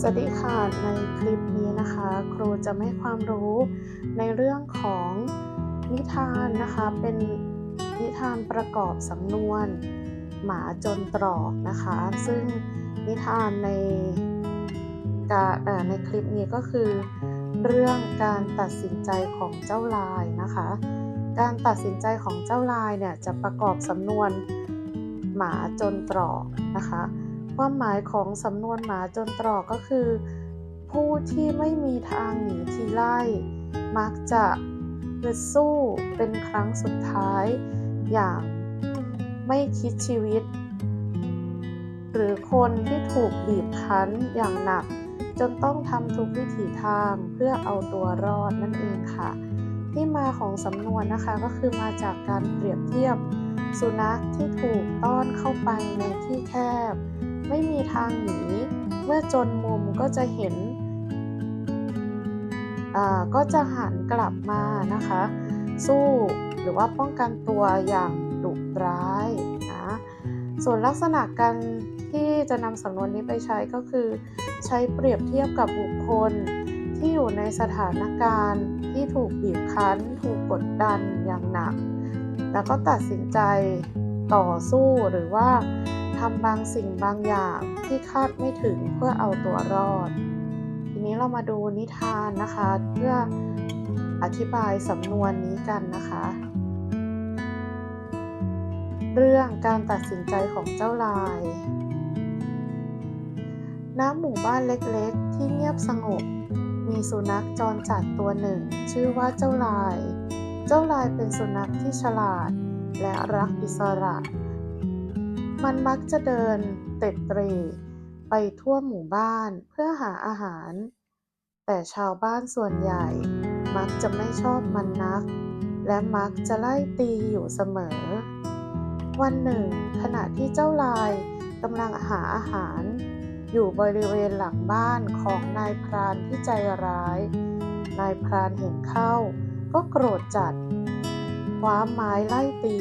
สวัสดีค่ะ ในคลิปนี้นะคะ ครูจะให้ความรู้ในเรื่องของนิทานนะคะ เป็นนิทานประกอบสำนวน หมาจนตรอกนะคะ ซึ่งนิทานในในคลิปนี้ก็คือ เรื่องการตัดสินใจของเจ้าลายนะคะ การตัดสินใจของเจ้าลายเนี่ยจะประกอบสำนวนหมาจนตรอกนะคะ ความหมายของสำนวนหมาจนตรอกก็คือ ผู้ที่ไม่มีทางหนีทีไล่ มักจะฮึดสู้เป็นครั้งสุดท้าย อย่างไม่คิดชีวิต หรือคนที่ถูกบีบคั้นอย่างหนัก จนต้องทำทุกวิถีทางเพื่อเอาตัวรอดนั่นเองค่ะ ที่มาของสำนวนนะคะก็คือมาจากการเปรียบเทียบสุนัขที่ถูกต้อนเข้าไปในที่แคบ ไม่มีทางหนี เมื่อจนมุมก็จะเห็นอ่าก็จะหันกลับมานะคะ สู้หรือว่าป้องกันตัวอย่างดุร้ายนะส่วนลักษณะการที่จะนำสำนวนนี้ไปใช้ก็คือ ใช้เปรียบเทียบกับบุคคลที่อยู่ในสถานการณ์ที่ถูกบีบคั้น ถูกกดดันอย่างหนัก แล้วก็ตัดสินใจต่อสู้หรือว่า ทำบางสิ่งบางอย่างที่คาดไม่ถึงเพื่อเอาตัวรอด ทีนี้เรามาดูนิทานนะคะ เพื่ออธิบายสำนวนนี้กันนะคะ เรื่องการตัดสินใจของเจ้าลาย น้ำหมู่บ้านเล็กๆ ที่เงียบสงบ มีสุนัขจรจัดตัวหนึ่ง ชื่อว่าเจ้าลาย เจ้าลายเป็นสุนัขที่ฉลาด และรักอิสระ มันมักจะเดินเต็ดเตร่ไปทั่วหมู่บ้านเพื่อหาอาหาร แต่ชาวบ้านส่วนใหญ่มักจะไม่ชอบมันนัก และมักจะไล่ตีอยู่เสมอ วันหนึ่ง ขณะที่เจ้าลายกำลังหาอาหาร อยู่บริเวณหลังบ้านของนายพรานที่ใจร้าย นายพรานเห็นเข้า ก็โกรธจัด คว้าไม้ไล่ตี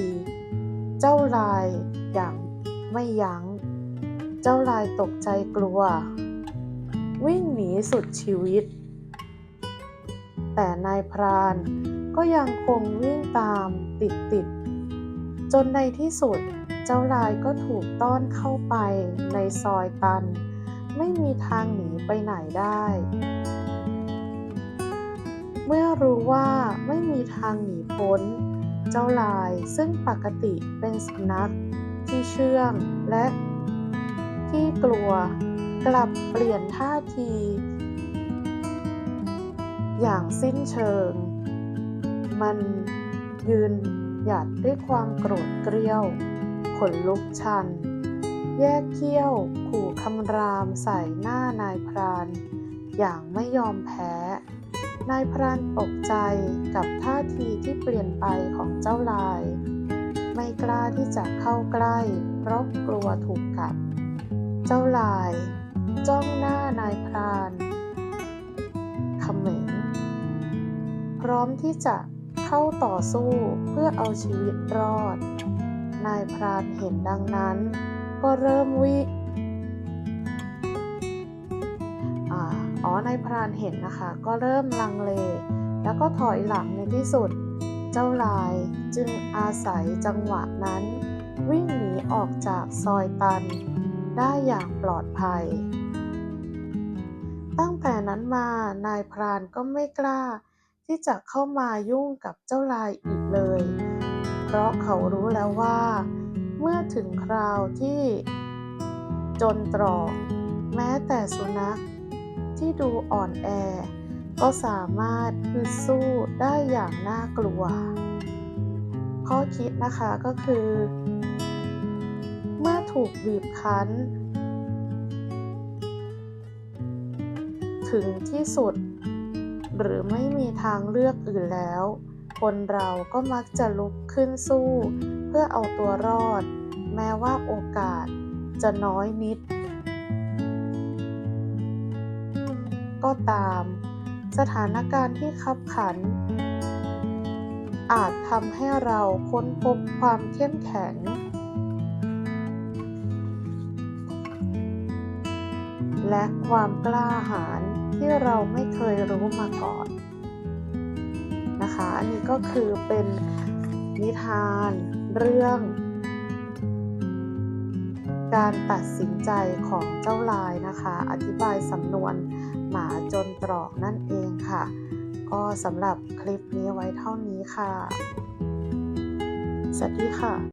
เจ้าลายอย่าง ไม่ยัง้ง เจ้าลายตกใจกลัว วิ่งหนีสุดชีวิต แต่นายพรานก็ยังคงวิ่งตามติดติดๆจนในที่สุดเจ้าลายก็ถูกต้อนเข้าไปในซอยตัน ไม่มีทางหนีไปไหนได้ เมื่อรู้ว่าไม่มีทางหนีพ้น เจ้าลายซึ่งปกติเป็นสุนัข ที่เชื่องและที่กลัวกลับเปลี่ยนท่าที อย่างสิ้นเชิง มันยืนหยัดด้วยความโกรธเกรี้ยว ขนลุกชัน แยกเขี้ยวขู่คำรามใส่หน้านายพราน อย่างไม่ยอมแพ้ นายพรานตกใจกับท่าทีที่เปลี่ยนไปของเจ้าลาย ไม่กล้าที่จะเข้าใกล้ เพราะกลัวถูกกัด เจ้าลาย จ้องหน้านายพรานเขมงพร้อมที่จะเข้าต่อสู้เพื่อเอาชีวิตรอด นายพรานเห็นดังนั้น ก็เริ่มวิอ๋อนายพรานเห็นนะคะ ก็เริ่มลังเล แล้วก็ถอยหลังในที่สุด เจ้าลายจึงอาศัยจังหวะนั้น วิ่งหนีออกจากซอยตัน ได้อย่างปลอดภัย ตั้งแต่นั้นมานายพรานก็ไม่กล้า ที่จะเข้ามายุ่งกับเจ้าลายอีกเลย เพราะเขารู้แล้วว่า เมื่อถึงคราวที่ จนตรอก แม้แต่สุนัขที่ดูอ่อนแอ ก็สามารถฮึดสู้ได้อย่างน่ากลัว ข้อคิดนะคะก็คือ เมื่อถูกบีบคั้น ถึงที่สุด หรือไม่มีทางเลือกอื่นแล้ว คนเราก็มักจะลุกขึ้นสู้ เพื่อเอาตัวรอด แม้ว่าโอกาสจะน้อยนิด ก็ตาม สถานการณ์ที่คับขัน อาจทำให้เราค้นพบความเข้มแข็งแและความกล้าหาญที่เราไม่เคยรู้มาก่อนนะคะ อันนี้ก็คือเป็นนิทานเรื่อง การตัดสินใจของเจ้าลายนะคะ อธิบายสำนวนหมาจนตรอกนั่นเองค่ะ ก็สำหรับคลิปนี้ไว้เท่านี้ค่ะ สวัสดีค่ะ